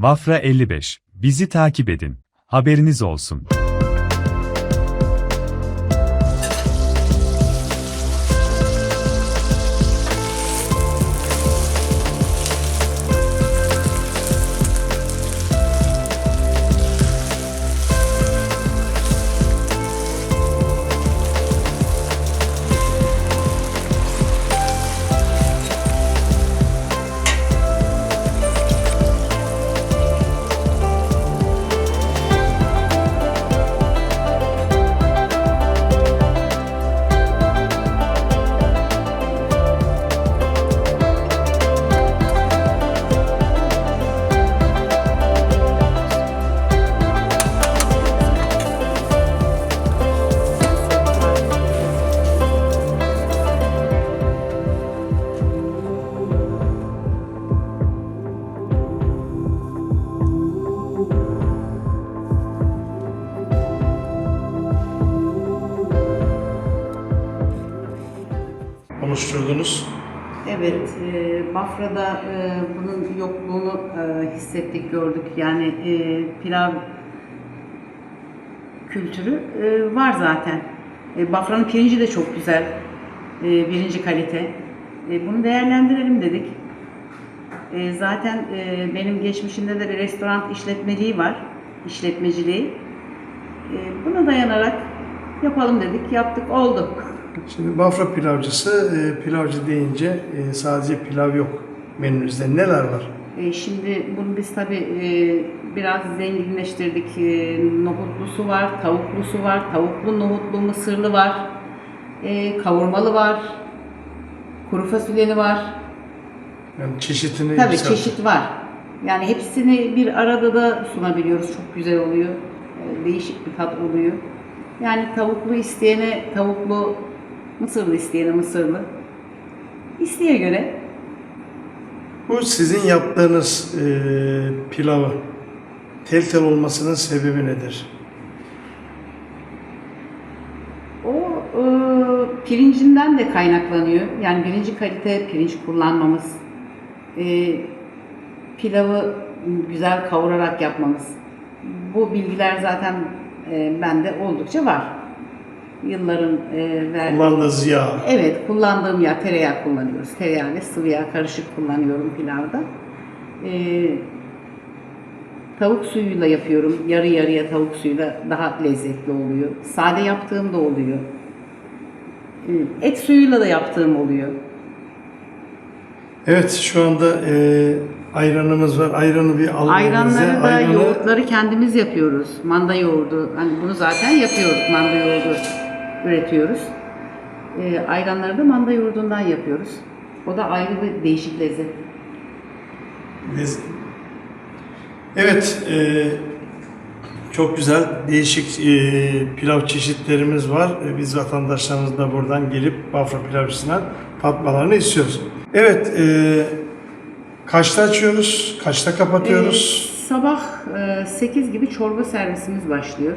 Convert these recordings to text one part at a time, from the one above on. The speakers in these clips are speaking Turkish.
Vafra 55. Bizi takip edin. Haberiniz olsun. Oluşturdunuz. Evet, e, Bafra'da e, bunun yokluğunu e, hissettik, gördük. Yani e, pilav kültürü e, var zaten. E, Bafra'nın pirinci de çok güzel, e, birinci kalite. E, bunu değerlendirelim dedik. E, zaten e, benim geçmişimde de bir restoran işletmeliği var, işletmeciliği. E, buna dayanarak yapalım dedik, yaptık, oldu. Şimdi Bafra pilavcısı, e, pilavcı deyince e, sadece pilav yok menünüzde. Neler var? E, Şimdi bunu biz tabii biraz zenginleştirdik. Nohutlusu var, tavuklusu var, tavuklu nohutlu mısırlı var, e, kavurmalı var, kuru fasulyeli var. Yani çeşitini Tabii yükseltin. çeşit var. Yani hepsini bir arada da sunabiliyoruz. Çok güzel oluyor. Değişik bir tat oluyor. Yani tavuklu isteyene tavuklu, mısırlı isteyene mısırlı. İsteğe göre Bu sizin yaptığınız e, pilavı tel tel olmasının sebebi nedir? O e, pirincinden de kaynaklanıyor. Yani birinci kalite pirinç kullanmamız, e, pilavı güzel kavurarak yapmamız. Bu bilgiler zaten e, bende oldukça var. Yılların e, verdiği... Kullandığınız yağ. Evet, kullandığım yağ tereyağı kullanıyoruz. Tereyağı ve sıvı yağ karışık kullanıyorum pilavda. Ee, tavuk suyuyla yapıyorum. Yarı yarıya tavuk suyuyla daha lezzetli oluyor. Sade yaptığım da oluyor. Ee, Et suyuyla da yaptığım oluyor. Evet şu anda e, ayranımız var. Ayranı bir elinize. Ayranları da Ayranı- yoğurtları kendimiz yapıyoruz. Manda yoğurdu. Hani bunu zaten yapıyorduk. Manda yoğurdu üretiyoruz. Ee, ayranları da manda yoğurdundan yapıyoruz. O da ayrı bir değişik lezzet. Biz- Evet, e, çok güzel değişik e, pilav çeşitlerimiz var. E, biz vatandaşlarımız da buradan gelip Bafra pilavcısına tatmalarını istiyoruz. Evet, e, kaçta açıyoruz, kaçta kapatıyoruz? Ee, sabah e, 8 gibi çorba servisimiz başlıyor.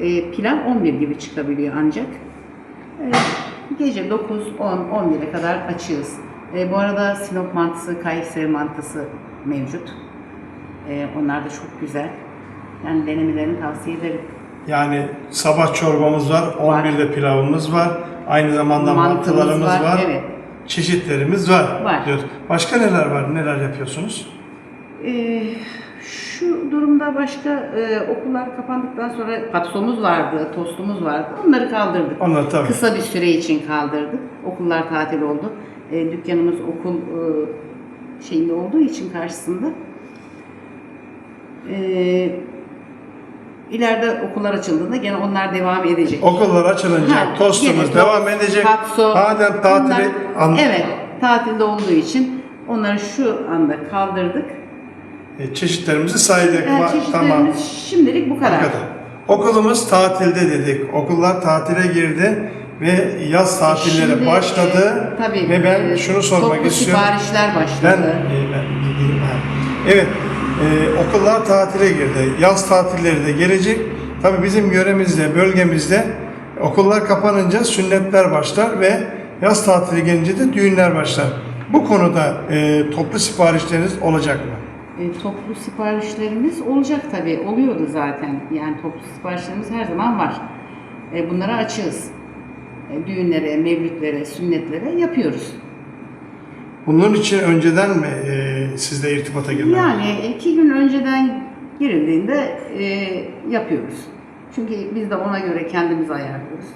E, pilav 11 gibi çıkabiliyor ancak. E, gece 9, 10, 11'e kadar açığız. E, bu arada Sinop mantısı, Kayseri mantısı mevcut. E, onlar da çok güzel. Yani denemelerini tavsiye ederim. Yani sabah çorbamız var, 11'de pilavımız var. Aynı zamanda Mantımız mantılarımız var. var, evet. Çeşitlerimiz var. Var. diyoruz. Başka neler var, neler yapıyorsunuz? Ee, şu durumda başka e, okullar kapandıktan sonra patsomuz vardı, tostumuz vardı. Onları kaldırdık. Onlar tabii. Kısa bir süre için kaldırdık. Okullar tatil oldu. E, dükkanımız okul e, şeyinde olduğu için karşısında. E, ileride okullar açıldığında gene onlar devam edecek. Okullar açılınca Ha, tostumuz gene devam edecek. patso, Madem tatili an- Evet, tatilde olduğu için onları şu anda kaldırdık. E, çeşitlerimizi saydık. Ma- çeşitlerimiz Tamam. şimdilik bu kadar. Bu kadar. Okulumuz tatilde dedik. Okullar tatile girdi ve yaz tatilleri Şimdi, başladı. e, tabii, ve ben e, şunu sormak toplu istiyorum. siparişler Ben, başladı. e, ben gideyim, ha. Evet, e, okullar tatile girdi. Yaz tatilleri de gelecek. Tabii bizim yöremizde, bölgemizde okullar kapanınca sünnetler başlar ve yaz tatili gelince de düğünler başlar. Bu konuda e, toplu siparişleriniz olacak mı? E, toplu siparişlerimiz olacak tabii. Oluyordu zaten. Yani toplu siparişlerimiz her zaman var. E, bunlara açığız. E, düğünlere, mevlütlere, sünnetlere yapıyoruz. Bunun için önceden mi e, sizle irtibata girmem? Yani iki gün önceden girildiğinde e, yapıyoruz. Çünkü biz de ona göre kendimizi ayarlıyoruz.